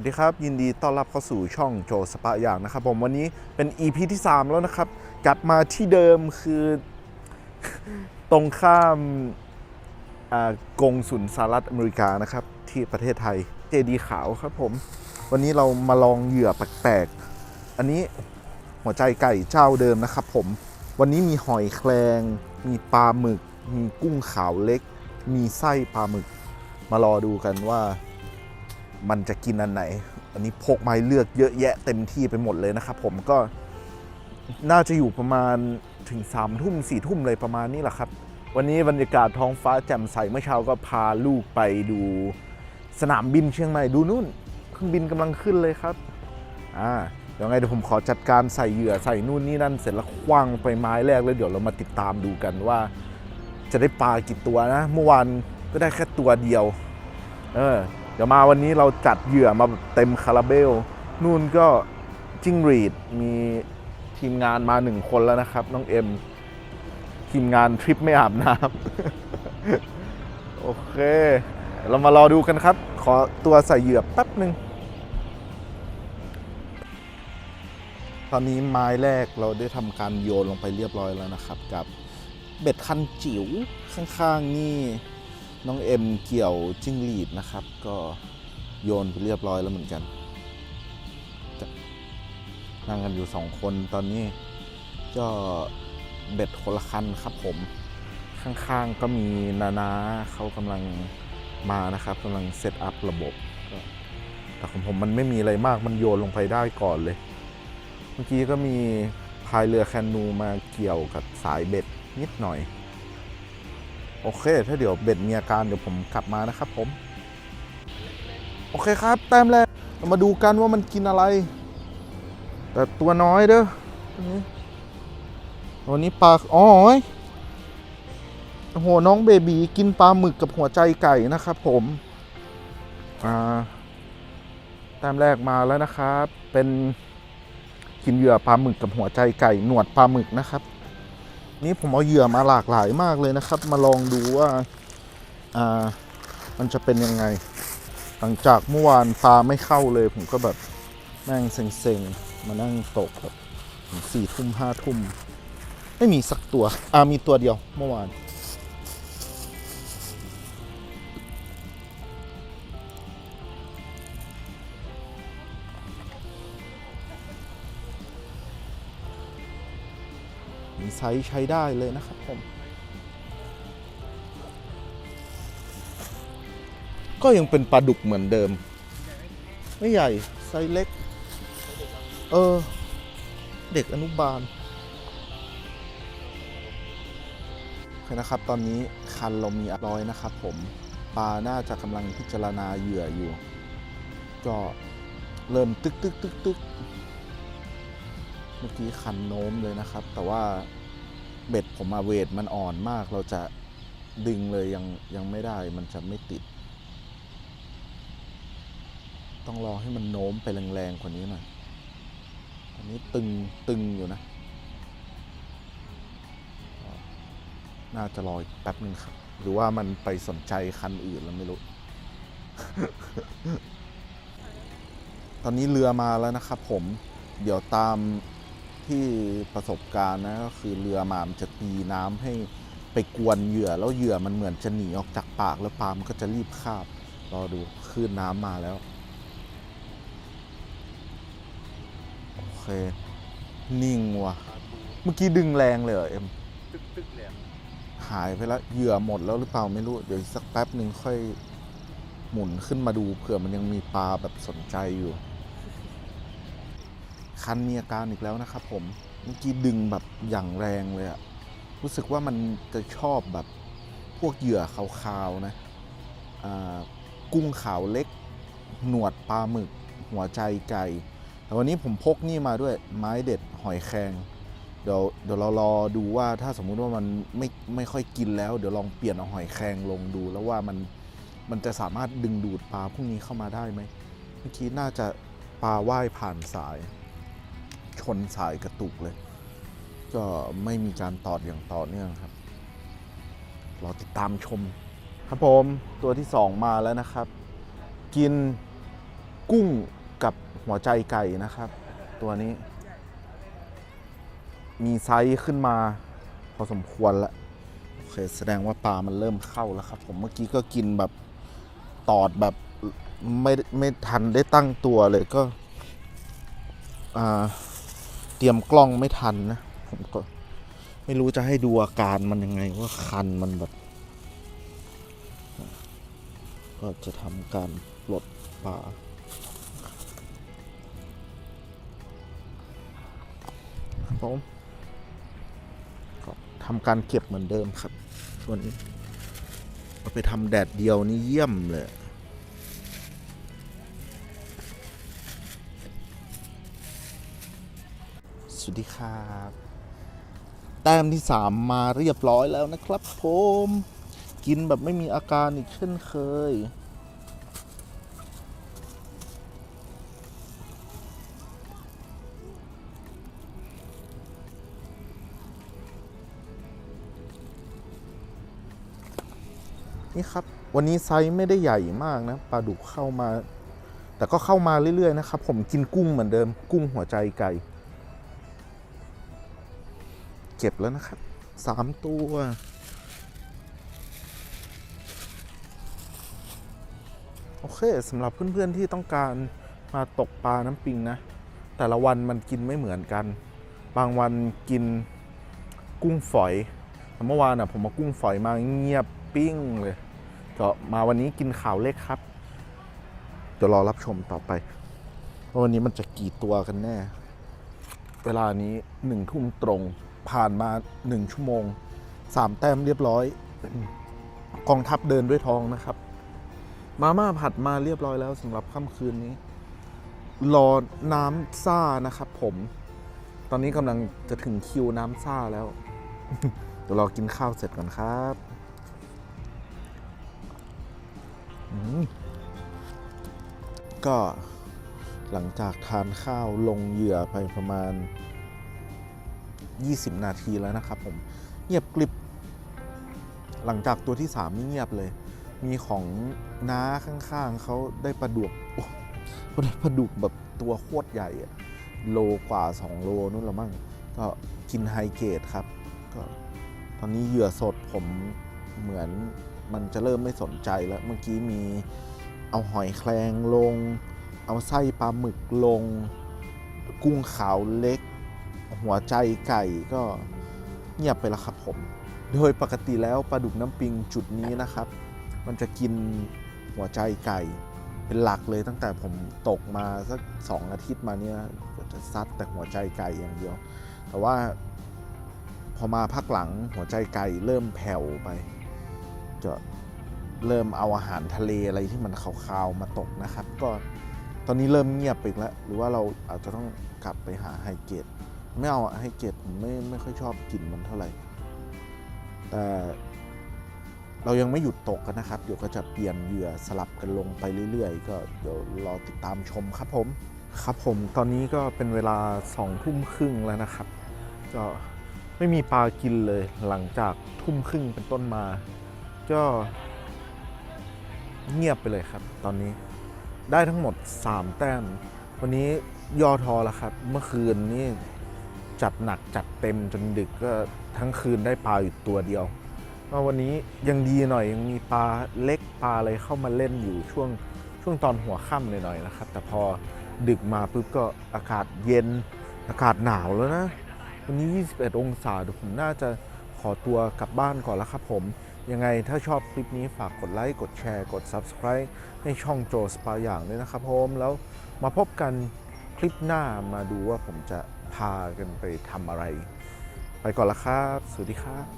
วัสดีครับ ยินดีต้อนรับเข้าสู่ช่องโจสปะอย่างนะครับผมวันนี้เป็น EP ที่ 3 แล้วนะครับ กลับมาที่เดิมคือตรงข้ามอ่ากงสุลสหรัฐอเมริกานะครับ ที่ประเทศไทยเจดีขาวครับผม วันนี้เรามาลองเหยื่อแปลกๆ อันนี้หัวใจไก่เจ้าเดิมนะครับผม วันนี้มีหอยแครงมีปลาหมึก มีกุ้งขาวเล็ก มีไส้ปลาหมึก มารอดูกันว่า มันจะกินอันไหน อันนี้พกไม้เลือกเยอะแยะเต็มที่ไปหมดเลยนะครับผมก็น่าจะอยู่ประมาณถึง3ามทุ่มสี่ทุ่มเลยประมาณนี้แหละครับ วันนี้บรรยากาศท้องฟ้าแจ่มใสเมื่อเช้าก็พาลูกไปดูสนามบินเชียงใหม่ดูนู่นเครื่องบินกำลังขึ้นเลยครับอ่าเดี๋ยวไงเดี๋ยวผมขอจัดการใส่เหยื่อใส่นู่นนี่นั่นเสร็จแล้วคว้างไปไม้แรกแล้วเดี๋ยวเรามาติดตามดูกันว่า จะได้ปลากี่ตัวนะ เมื่อวานก็ได้แค่ตัวเดียว เออ เดี๋ยวมาวันนี้เราจัดเหยื่อมาเต็มคาราเบล นู่นก็จิ้งหรีดมีทีมงานมาหนึ่งคนแล้วนะครับ น้องเอ็ม ทีมงานทริปไม่อาบน้ำ โอเค เรามารอดูกันครับ ขอตัวใส่เหยื่อแป๊บหนึ่งตอนนี้ไม้แรกเราได้ทำการโยนลงไปเรียบร้อยแล้วนะครับ กับเบ็ดคันจิ๋วข้างๆนี่ น้องเอ็มเกี่ยวจิ้งหรีดนะครับ ก็โยนไปเรียบร้อยแล้วเหมือนกันนั่งกันอยู่สองคนตอนนี้ก็เบ็ดคนละคันครับผมข้างๆก็มีนานาเขากำลังมานะครับกำลังเซตอัพระบบแต่ของผมมันไม่มีอะไรมากมันโยนลงไปได้ก่อนเลย เมื่อกี้ก็มีพายเรือแคนูมาเกี่ยวกับสายเบ็ดนิดหน่อย โอเค ถ้าเดี๋ยวเบ็ดมีอาการเดี๋ยวผมกลับมานะครับผม โอเคครับ แต้มแรกเรามาดูกันว่ามันกินอะไร แต่ตัวน้อยเด้อตัวนี้วันนี้ปลาอ๋อโอ้โหน้องเบบีกินปลาหมึกกับหัวใจไก่นะครับผมอ่าแต้มแรกมาแล้วนะครับ เป็นกินเหยื่อปลาหมึกกับหัวใจไก่ หนวดปลาหมึกนะครับ นี่ผมเอาเหยื่อมาหลากหลายมากเลยนะครับ มาลองดูว่าอ่ามันจะเป็นยังไง หลังจากเมื่อวานปลาไม่เข้าเลย ผมก็แบบแม่งเซ็งๆมานั่งตกแบบสี่ทุ่มห้าทุ่มไม่มีสักตัวอ่ามีตัวเดียวเมื่อวาน มีไซส์ใช้ได้เลยนะครับผม ก็ยังเป็นปลาดุกเหมือนเดิม ไม่ใหญ่ไซส์เล็ก เออ เด็กอนุบาลโอเคนะครับ ตอนนี้คันเรามีร้อยนะครับผม ปลาน่าจะกำลังพิจารณาเหยื่ออยู่ ก็เริ่มตึกตึกตึกตึกเมื่อกี้คันโน้มเลยนะครับ แต่ว่า เบ็ดผมมาเวทมันอ่อนมาก เราจะดึงเลยยังยังไม่ได้มันจะไม่ติด ต้องรอให้มันโน้มไปแรงๆกว่านี้หน่อยอันนี้ตึงตึงอยู่นะ น่าจะรออีกแป๊บนึงครับ หรือว่ามันไปสนใจคันอื่นแล้วไม่รู้ ตอนนี้เรือมาแล้วนะครับผม เดี๋ยวตาม ที่ประสบการณ์นะก็คือเรือมามจะตีน้ำให้ไปกวนเหยื่อแล้วเหยื่อมันเหมือนจะหนีออกจากปากแล้วปลามันก็จะรีบคาบรอดูคลื่นน้ำมาแล้วโอเคนิ่งว่ะ เมื่อกี้ดึงแรงเลยเหรอเอ็มหายไปแล้วเหยื่อหมดแล้วหรือเปล่าไม่รู้ เดี๋ยวสักแป๊บหนึ่งค่อยหมุนขึ้นมาดูเผื่อมันยังมีปลาแบบสนใจอยู่ คันมีอาการอีกแล้วนะครับผมเมื่อกี้ดึงแบบอย่างแรงเลยอะรู้สึกว่ามันจะชอบแบบพวกเหยื่อขาวๆนะกุ้งขาวเล็ก หนวดปลาหมึก หัวใจไก่แต่วันนี้ผมพกนี่มาด้วยไม้เด็ดหอยแครงเดี๋ยวเดี๋ยวเรารอดูว่าถ้าสมมุติว่ามันไม่ไม่ค่อยกินแล้วเดี๋ยวลองเปลี่ยนเอาหอยแครงลงดู แล้วว่ามันมันจะสามารถดึงดูดปลาพวกนี้เข้ามาได้ไหมเมื่อกี้น่าจะปลาว่ายผ่านสาย ชนสายกระตุกเลย ก็ไม่มีการตอดอย่างต่อเนื่องครับรอติดตามชม ครับผมตัวที่สองมาแล้วนะครับ กินกุ้งกับหัวใจไก่นะครับ ตัวนี้ มีไซส์ขึ้นมา พอสมควรแล้วโอเคแสดงว่าปลามันเริ่มเข้าแล้วครับ ผมเมื่อกี้ก็กินแบบตอดแบบไม่ไม่ทันได้ตั้งตัวเลยก็ อ่า เตรียมกล้องไม่ทันนะผมก็ไม่รู้จะให้ดูอาการมันยังไงว่าคันมันแบบ ก็จะทำการปลดปลาผมก็ทำการเก็บเหมือนเดิมครับ ส่วนนี้ไปทำแดดเดียวนี่เยี่ยมเลย วัสดีครับแต้มที่สามมาเรียบร้อยแล้วนะครับผมกินแบบไม่มีอาการอีกเช่นเคย นี่ครับ วันนี้ไซส์ไม่ได้ใหญ่มากนะปลาดุกเข้ามา แต่ก็เข้ามาเรื่อย ๆ นะครับ ผมกินกุ้งเหมือนเดิมกุ้งหัวใจไก่ เก็บแล้วนะครับสามตัว โอเคสำหรับเพื่อนๆที่ต้องการมาตกปลาน้ำปิงนะ แต่ละวันมันกินไม่เหมือนกัน บางวันกินกุ้งฝอยเมื่อวานอะผมมากุ้งฝอยมาเงียบปิ้งเลยก็มาวันนี้กินข่าวเล็กครับเดี๋ยวรอรับชมต่อไปว่าวันนี้มันจะกี่ตัวกันแน่ เวลานี้หนึ่งทุ่มตรง ผ่านมาหนึ่งชั่วโมงสามแต้มเรียบร้อย กองทัพเดินด้วยท้องนะครับ มาม่าผัดมาเรียบร้อยแล้วสำหรับค่ำคืนนี้ รอน้ำซ่านะครับผม ตอนนี้กำลังจะถึงคิวน้ำซ่าแล้ว เดี๋ยวรอกินข้าวเสร็จก่อนครับก็หลังจากทานข้าวลงเหยื่อไปประมาณ 20 นาทีแล้วนะครับผมเงียบกริบ หลังจากตัวที่ 3 นี่เงียบเลย มีของน้าข้างๆเขาได้ปลาดุกโอ้เขาได้ปลาดุกแบบตัวโคตรใหญ่อะโลกว่า 2 โลนู่นละมั่งก็กินไฮเกรดครับ ก็ตอนนี้เหยื่อสดผมเหมือนมันจะเริ่มไม่สนใจแล้ว เมื่อกี้มีเอาหอยแครงลง เอาไส้ปลาหมึกลง กุ้งขาวเล็ก หัวใจไก่ก็เงียบไปแล้วครับผม โดยปกติแล้วปลาดุกน้ำปิงจุดนี้นะครับ มันจะกินหัวใจไก่เป็นหลักเลยตั้งแต่ผมตกมาสักสองอาทิตย์มาเนี่ยจะซัดแต่หัวใจไก่อย่างเดียว แต่ว่าพอมาพักหลังหัวใจไก่เริ่มแผ่วไป จะเริ่มเอาอาหารทะเลอะไรที่มันคาวๆมาตกนะครับ ก็ตอนนี้เริ่มเงียบไปแล้ว หรือว่าเราอาจจะต้องกลับไปหาไฮเกรด ไม่เอาอะไฮเกรดผมไม่ไม่ค่อยชอบกลิ่นมันเท่าไหร่ แต่เรายังไม่หยุดตกกันนะครับเดี๋ยวก็จะเปลี่ยนเหยื่อสลับกันลงไปเรื่อยๆ ก็เดี๋ยวรอติดตามชมครับผม ครับผมตอนนี้ก็เป็นเวลาสองทุ่มครึ่งแล้วนะครับ ก็ไม่มีปลากินเลยหลังจากทุ่มครึ่งเป็นต้นมา ก็เงียบไปเลยครับ ตอนนี้ได้ทั้งหมด 3 แต้ม วันนี้ย่อทอแล้วครับ เมื่อคืนนี่ จัดหนักจัดเต็มจนดึกก็ทั้งคืนได้ปลาอยู่ตัวเดียวก็วันนี้ยังดีหน่อยยังมีปลาเล็กปลาอะไรเข้ามาเล่นอยู่ช่วงช่วงตอนหัวค่ำหน่อยนะครับ แต่พอดึกมาปุ๊บก็อากาศเย็นอากาศหนาวแล้วนะ วันนี้ 21 องศาเดี๋ยวผมน่าจะขอตัวกลับบ้านก่อนแล้วครับผม ยังไงถ้าชอบคลิปนี้ฝากกดไลค์กดแชร์กด Subscribe ให้ช่องโจสปาอย่างด้วยนะครับผมแล้วมาพบกันคลิปหน้ามาดูว่าผมจะ พากันไปทำอะไร ไปก่อนละครับ สวัสดีครับ